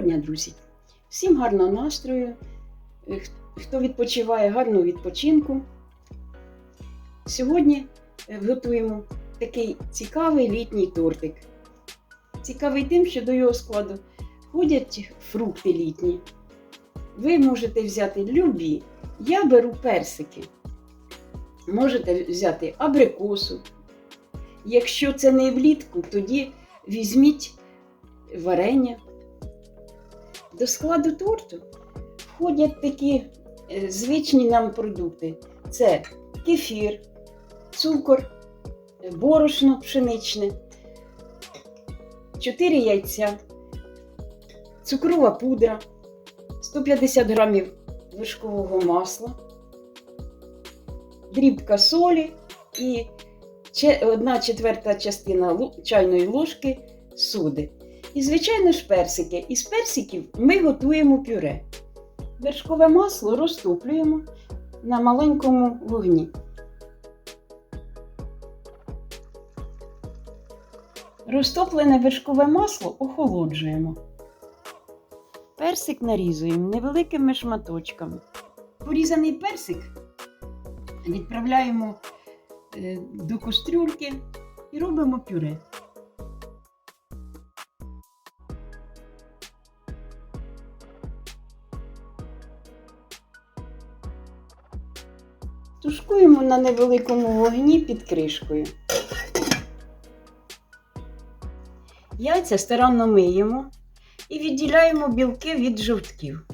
Доброго дня, друзі! Всім гарного настрою. Е, Хто відпочиває, гарного відпочинку. Сьогодні е, готуємо такий цікавий літній тортик. Цікавий тим, що до його складу входять фрукти літні. Ви можете взяти любі. Я беру персики. Можете взяти абрикосу. Якщо це не влітку, тоді візьміть варення. До складу торту входять такі е, звичні нам продукти: це кефір, цукор, борошно пшеничне, 4 яйця, цукрова пудра, 150 грамів вершкового масла, дрібка солі і че- одна четверта частина чайної ложки соди. І, звичайно ж, персики. Із персиків ми готуємо пюре. Вершкове масло розтоплюємо на маленькому вогні. Розтоплене вершкове масло охолоджуємо. Персик нарізуємо невеликими шматочками. Порізаний персик відправляємо е, до кастрюльки і робимо пюре. Тушкуємо на невеликому вогні під кришкою. Яйця старанно миємо і відділяємо білки від жовтків.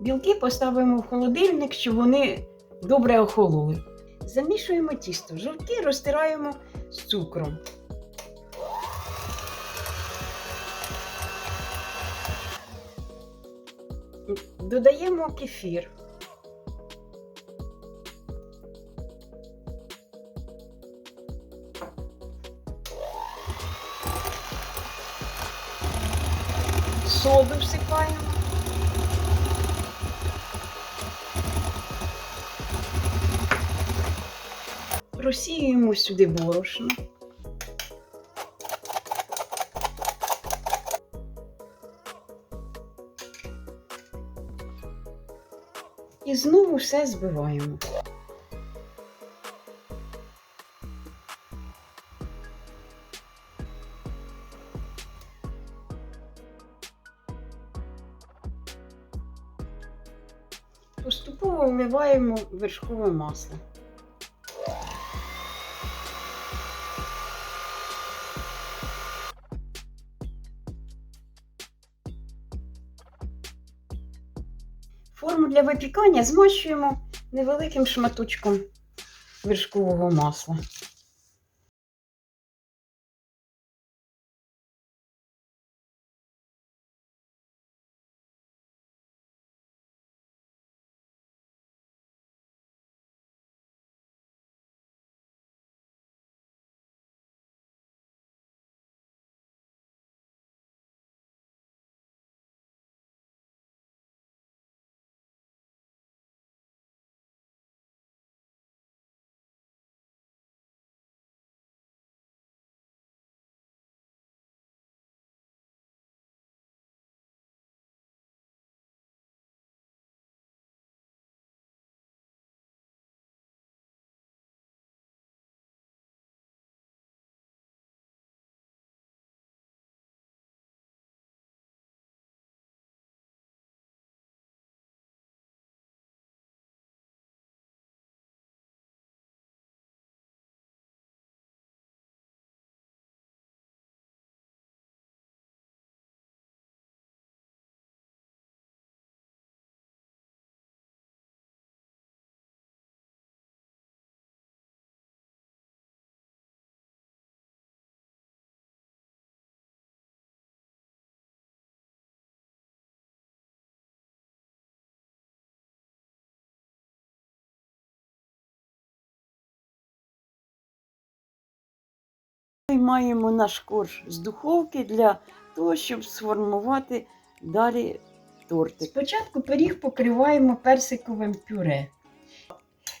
Білки поставимо в холодильник, щоб вони добре охололи. Замішуємо тісто. Жовтки розтираємо з цукром. Додаємо кефір. Соду всипаємо. Просіюємо сюди борошно. І знову все збиваємо. Поступово вливаємо вершкове масло. Форму для випікання змащуємо невеликим шматочком вершкового масла. Маємо наш корж з духовки для того, щоб сформувати далі тортик. Спочатку пиріг покриваємо персиковим пюре.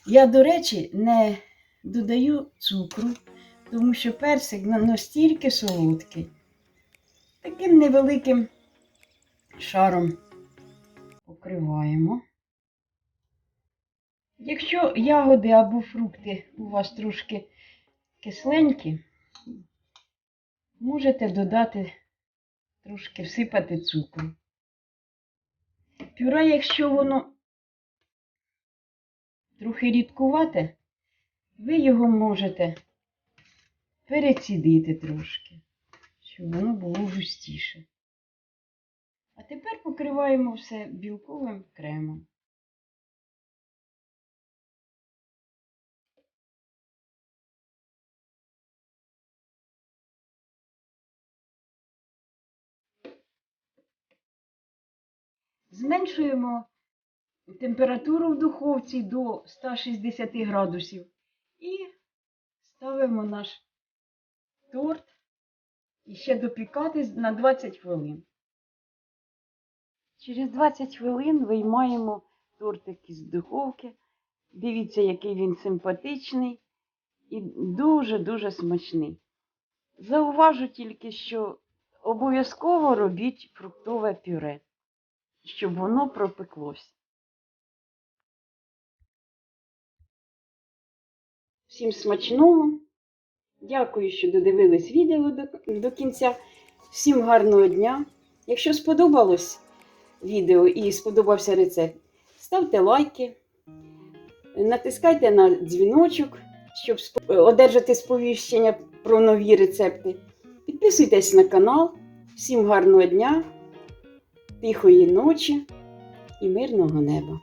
Я, до речі, не додаю цукру, тому що персик настільки солодкий. Таким невеликим шаром покриваємо. Якщо ягоди або фрукти у вас трошки кисленькі, можете додати трошки всипати цукру. Пюре, якщо воно трохи рідкувате, ви його можете перецідити трошки, щоб воно було густіше. А тепер покриваємо все білковим кремом. Зменшуємо температуру в духовці до 160 градусів і ставимо наш торт і ще допікати на 20 хвилин. Через 20 хвилин виймаємо тортик із духовки. Дивіться, який він симпатичний і дуже-дуже смачний. Зауважу тільки, що обов'язково робіть фруктове пюре, щоб воно пропеклось. Всім смачного. Дякую, що додивились відео до, до кінця. Всім гарного дня. Якщо сподобалось відео і сподобався рецепт, ставте лайки, натискайте на дзвіночок, щоб одержати сповіщення про нові рецепти. Підписуйтесь на канал. Всім гарного дня, тихої ночі і мирного неба!